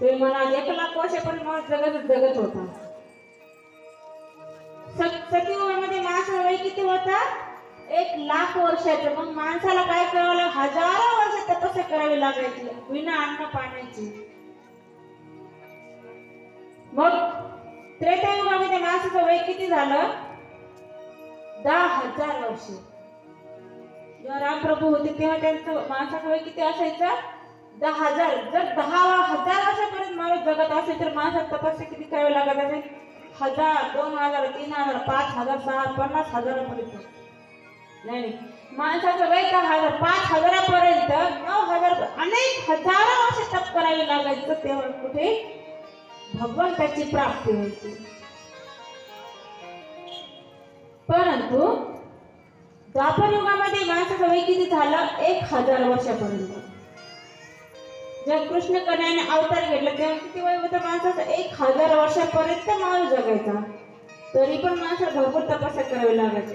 तुम्ही म्हणाल एक लाख पण माणूस जगत जगत होता. सत- सतीयुगामध्ये वय किती होता? एक लाख वर्षाचं. मग माणसाला काय करावं लागलं? हजारो वर्ष तपस्या करावी लागायची. विना अन्न पाण्याची. मग त्रेतायुगामध्ये माणसाचं वय किती झालं? दहा हजार वर्ष. जेव्हा रामप्रभू होते तेव्हा त्यांचं माणसाचं वय किती असायचं? दहा हजार. जर दहा हजार वर्षापर्यंत माणूस जगत असेल तर माणसात तपस्या किती करावी लागत असेल? हजार दोन हजार तीन हजार पाच हजार सहा पन्नास हजारापर्यंत. नाही नाही. माणसाचं वय दहा हजार पाच हजारापर्यंत नऊ हजार अनेक हजारो वर्ष तप करावी लागायचं तेव्हा कुठे? भगवंताची प्राप्ती व्हायची. परंतु द्वापर युगामध्ये माणसाचं वय किती झालं? एक हजार वर्षापर्यंत. जेव्हा कृष्ण कन्याने अवतार घेतला तेव्हा किती वय होतं माणसाचा? एक हजार वर्षापर्यंत माणूस जगायचा. तरी पण माणसाला भरपूर तपस्या करावी लागायची.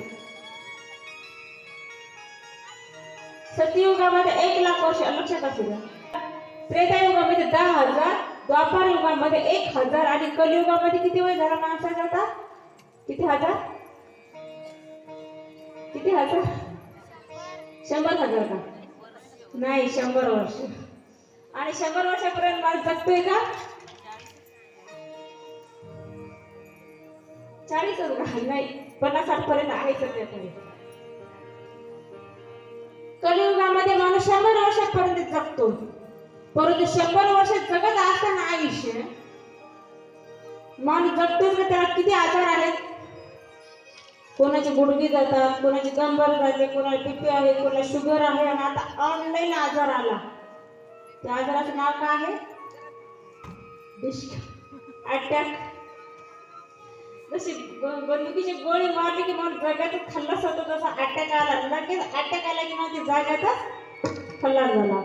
सतयुगामध्ये एक लाख वर्ष लक्षात असू द्या. त्रेतायुगामध्ये दहा हजार द्वापार युगामध्ये एक हजार आणि कलियुगामध्ये किती वय झाला माणसाचा आता? किती हजार? किती हजार? शंभर हजार का? नाही शंभर वर्ष. आणि शंभर वर्षापर्यंत माणूस जगतोय का? चाळीस नाही पन्नास साठ पर्यंत आहे सध्याकडे कलियुगामध्ये माणूस शंभर वर्षापर्यंत जगतो. परंतु शंभर वर्ष जगत असताना आयुष्य माणूस जगतोच ना त्याला किती आजार आहेत? कोणाची गुडघे जातात कोणाची कंबर जाते कोणाला बीपी आहे कोणाला शुगर आहे आणि आता ऑनलाईन आजार आला. त्या आजाराचं नाव काय आहे? अटॅक. जशी बंदुकीची गोळी मारली की मग जगातच खल्लास होतो तसा अटॅक आला. लगेच अटॅक आला की मग ते जाग्यातच खल्लास झाला.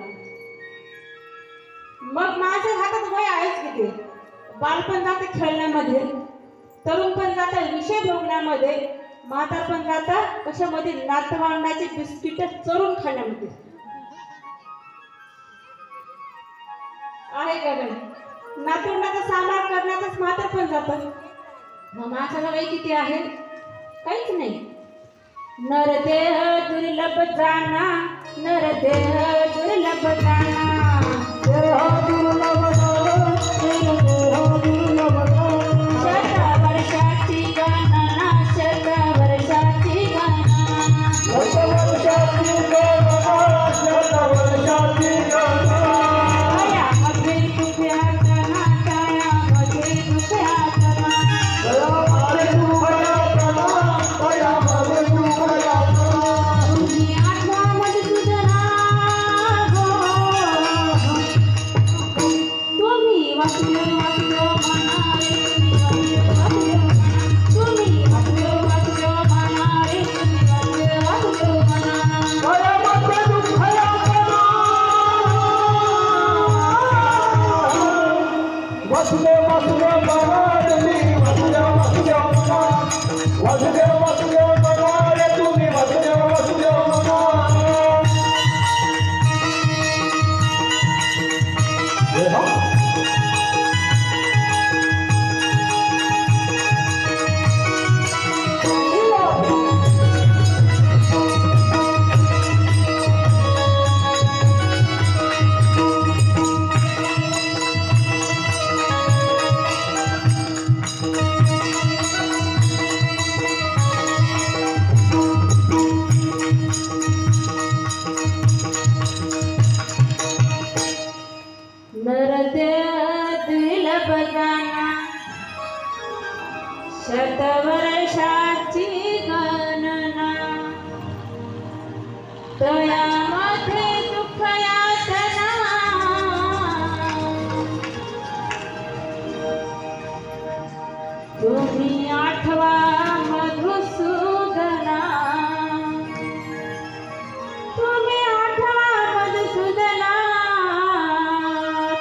मग माझ्या हातात वय आहेच किती? बालपण जाते खेळण्यामध्ये तरुण पण जातं विषय भोगण्यामध्ये म्हातार पण जातं कशामध्ये नातवांडाचे बिस्किट चरून खाण्यामध्ये. आहे का नाही? नातवंडाचा सांभाळ करण्यातच म्हातार पण जातं. मग माणसाला वय किती आहे? काहीच नाही. नरदेह दुर्लभ जाणा नरदेह दुर्लभ जाणा तुम्ही आठवा मधुसूदना. तुम्ही आठवा मधुसूदना.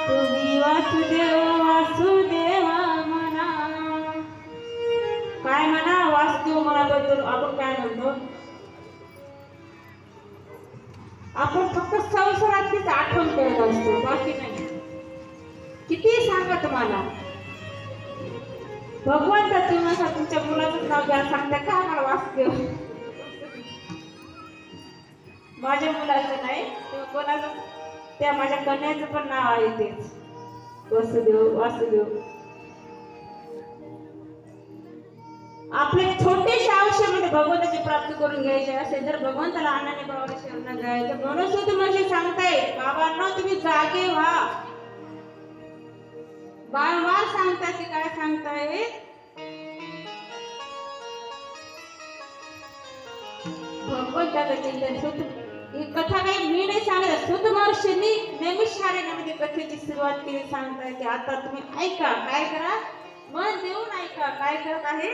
तुम्ही वासुदेव वासुदेवा म्हणा. काय म्हणा वासुदेव मनाबद्दल आपण काय म्हणतो? आपण फक्त संसारातलीच आठवण करत असतो बाकी नाही. किती सांग सांगा तुम्हाला? भगवान तुम्ही असं तुमच्या मुलाचं नाव घ्या सांगता का आम्हाला वासुदेव माझ्या मुलाचं नाही किंवा कोणाचं? त्या माझ्या कन्याचं पण नाव आहे तेच. वसुदेव वासुदेव. आपले छोटेशा आयुष्यामध्ये म्हणजे भगवंताची प्राप्ती करून घ्यायची असेल तर भगवंताला अण्णाने भावाला शरण जायचं म्हणून सुद्धा म्हणजे सांगताय बाबांना तुम्ही जागे व्हा. वारंवार सांगताय की काय सांगताय? ही कथा काही मी नाही सांगत सुत महर्षींनी नैमिषारण्यामध्ये कथेची सुरुवात केली सांगताय की आता तुम्ही ऐका काय करा? मन देऊन ऐका काय करत आहे?